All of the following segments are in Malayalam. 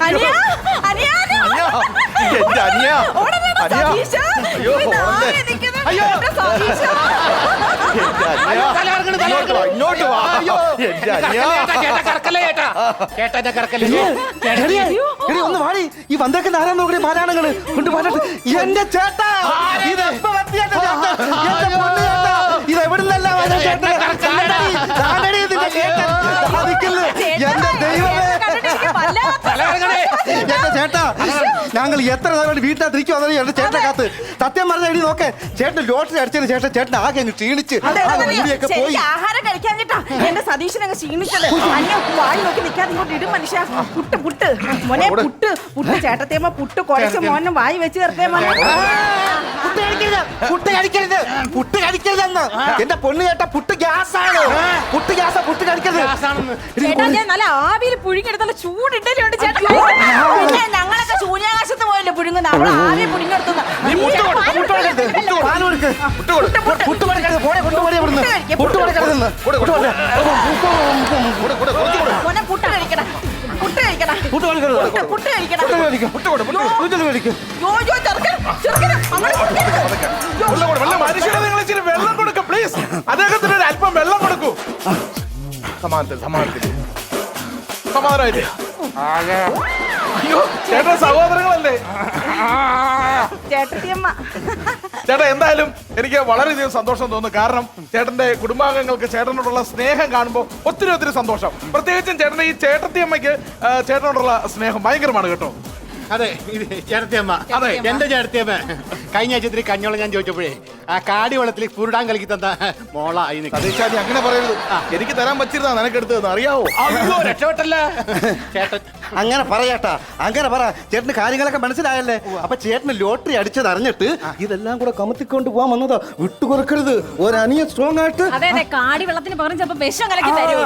അനിയ അനിയ അനിയാ, എന്റെ അനിയാ. അനിയാ. അയ്യോ, ഓടേ. അയ്യോ. എന്റെ അനിയാ. തല കറങ്ങണ്, തല ഇങ്ങോട്ട് വാ. ഇങ്ങോട്ട് വാ അയ്യോ. എന്റെ അനിയാ. ചേട്ടാ കറക്കല്ലേ ചേട്ടാ ചേട്ടാ എന്നെ കറക്കല്ലേ എടി, ഒന്ന് വാടി ഈ വന്നേക്കുന്ന ആരാ നോക്കണേ മാരാണങ്ങൾ കൊണ്ട് മാറ്റാട്ട് എന്റെ ചേട്ടാ ഇത് എപ്പോ എന്റെ ചേട്ടാ? എന്റെ പൊന്ന് ചേട്ടാ. ഇത് എവിടുന്നല്ല വന്ന ചേട്ടാ? ദാണ്ടടി, ദാണ്ടടി ഇതിന്റെ ചേട്ടൻ. ദാ നിൽക്കുന്നു. എന്റെ ഞങ്ങൾ എത്ര നേരം വീട്ടിനകത്ത് ഇരിക്കും അതെ എന്റെ ചേട്ടനെ കാത്ത് സത്യം പറഞ്ഞ എടി നോക്കേ ചേട്ടൻ ലോട്ടറി അടിച്ചതിന് ശേഷം ചേട്ടൻ ആകെ അങ്ങ് ക്ഷീണിച്ച് അതെ, ആകെ അതെ, മുടിയൊക്കെ പോയി. ആഹാരം കഴിക്കാൻ കേട്ടാ. എന്റെ സതീശനങ്ങ് ക്ഷീണിച്ചത്. അന്യ വായി നോക്കി നിൽക്കാതെ ഇങ്ങോട്ട് ഇടും മനുഷ്യ. പുട്ട് പുട്ട്. മോനെ പുട്ട് പുട്ട് ചേട്ടത്തേമ്മ പുട്ട് കുഴച്ച് മോനെ വായി വെച്ച് ചേർത്തേ മോനെ. പുട്ട് കഴിക്കരുത് പുട്ട് കഴിക്കരുത് പുട്ട് കഴിക്കരുതെന്ന്. എന്റെ പൊണ്ണ് ചേട്ടാ പുട്ട് ഗ്യാസ് ആണ് പുട്ട് ഗ്യാസാ പുട്ട് കഴിക്കരുത്. ചേട്ടാ ഞാൻ നല്ല ആവിയിൽ പുഴുങ്ങിയെടുത്തുള്ള ചൂടിണ്ടല്ലോണ്ട് ചേട്ടാ. പുഴുങ്ങുന്ന അവിടെ ആവിയിൽ പുഴുങ്ങിയെടുത്തുന്ന പുട്ട് കൊടുക്ക്, പുട്ട് കൊടുക്ക്. പുട്ട് ഇവിടുന്ന്. പുട്ട് കൊടുക്കരുതെന്ന്. പുട്ട് കൊടുക്ക്. കൂടെ, കൂടെ, കുറച്ച് കൂടെ. മോനെ പുട്ട് കഴിക്ക്. യോ യോ ചെറുക്കൻ ചെറുക്കൻ. മനുഷ്യനെ നിങ്ങൾ ഇച്ചിരി വെള്ളം കൊടുക്ക പ്ലീസ് അദ്ദേഹത്തിന് ഒരു അല്പം വെള്ളം കൊടുക്കൂ. സമാനത്തിൽ സമാനത്തിൽ. സമാധാനമായില്ലേ അയ്യോ ചേട്ടൻ സഹോദരങ്ങളല്ലേ? ചേട്ടത്തിയമ്മ. ചേട്ടാ എന്തായാലും എനിക്ക് വളരെയധികം സന്തോഷം തോന്നുന്നു. കാരണം ചേട്ടന്റെ കുടുംബാംഗങ്ങൾക്ക് ചേട്ടനോടുള്ള സ്നേഹം കാണുമ്പോൾ ഒത്തിരി ഒത്തിരി സന്തോഷം. പ്രത്യേകിച്ചും ചേട്ടന്റെ ഈ ചേട്ടത്തിയമ്മയ്ക്ക് ചേട്ടനോടുള്ള സ്നേഹം ഭയങ്കരമാണ് കേട്ടോ. അതെ ഇത് ചേട്ടത്തിയമ്മ അതെ എന്റെ ചേട്ടത്തിയമ്മ കഴിഞ്ഞ ആഴ്ച ഇത്തിരി കഞ്ഞോളം ഞാൻ ചോദിച്ചപ്പോഴേ ആ കാടി വെള്ളത്തിൽ കുരുടാൻ കളിക്ക് തന്ന മോള ആയി നീ അങ്ങനെ പറയരുത്. എനിക്ക് തരാൻ പറ്റിരുന്നാ നിനക്കെടുത്തതെന്ന് അറിയാവോ? അയ്യോ രക്ഷപ്പെട്ടല്ല. ചേട്ടൻ അങ്ങനെ പറയട്ടാ. അങ്ങനെ പറ. ചേട്ടന് കാര്യങ്ങളൊക്കെ മനസ്സിലായല്ലേ? അപ്പൊ ചേട്ടന് ലോട്ടറി അടിച്ചത് അറിഞ്ഞിട്ട് ഇതെല്ലാം കൂടെ കമത്തിക്കൊണ്ട് പോവാൻ വന്നതാ. വിട്ടുകൊടുക്കരുത്. ഒരനിയ സ്ട്രോങ് ആയിട്ട്. അതെ അതെ കാടി വെള്ളത്തിന് പകരം ചിലപ്പോ വിഷം കലക്കി തരും.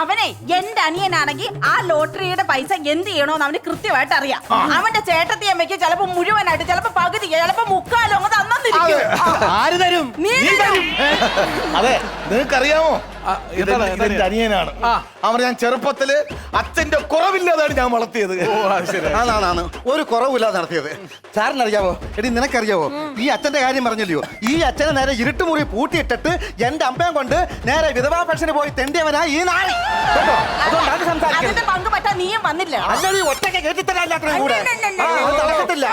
അവനെ എന്റെ അനിയനാണെങ്കിൽ ആ ലോട്ടറിയുടെ പൈസ എന്ത് ചെയ്യണോന്ന് അവന് കൃത്യമായിട്ട് അറിയാം. അവന്റെ ചേട്ടത്തി അമ്മയ്ക്ക് ചിലപ്പോ മുഴുവനായിട്ട് ചിലപ്പോ പകുതി ചിലപ്പോ മുക്കാലോ അങ്ങ് തന്നിരിക്കും ആര് തരും? നീ തരും. അതെ നിങ്ങൾക്കറിയാമോ അനിയനാണ്. അവൻ ഞാൻ ചെറുപ്പത്തിൽ അച്ഛന്റെ കുറവില്ലാതാണ് ഞാൻ വളർത്തിയത്. ആണാണ്. ഒരു കുറവില്ലാതെ നടത്തിയത്. സാറിനറിയാവോ? എടി നിനക്കറിയാവോ? ഈ അച്ഛന്റെ കാര്യം പറഞ്ഞില്ലയോ? ഈ അച്ഛനെ നേരെ ഇരുട്ടുമുറി പൂട്ടിയിട്ടിട്ട് എന്റെ അമ്പയം കൊണ്ട് നേരെ വിധവാ പെൻഷന് പോയി തെണ്ടിയവനാ ഈ നാളെ അതുകൊണ്ടാണ് സംസാരിക്കുന്നത്. നീയും വന്നില്ല. അല്ലാതെ ഈ ഒറ്റയ്ക്ക് കേട്ടിത്തരാൻ കൂടെ. നടക്കത്തില്ല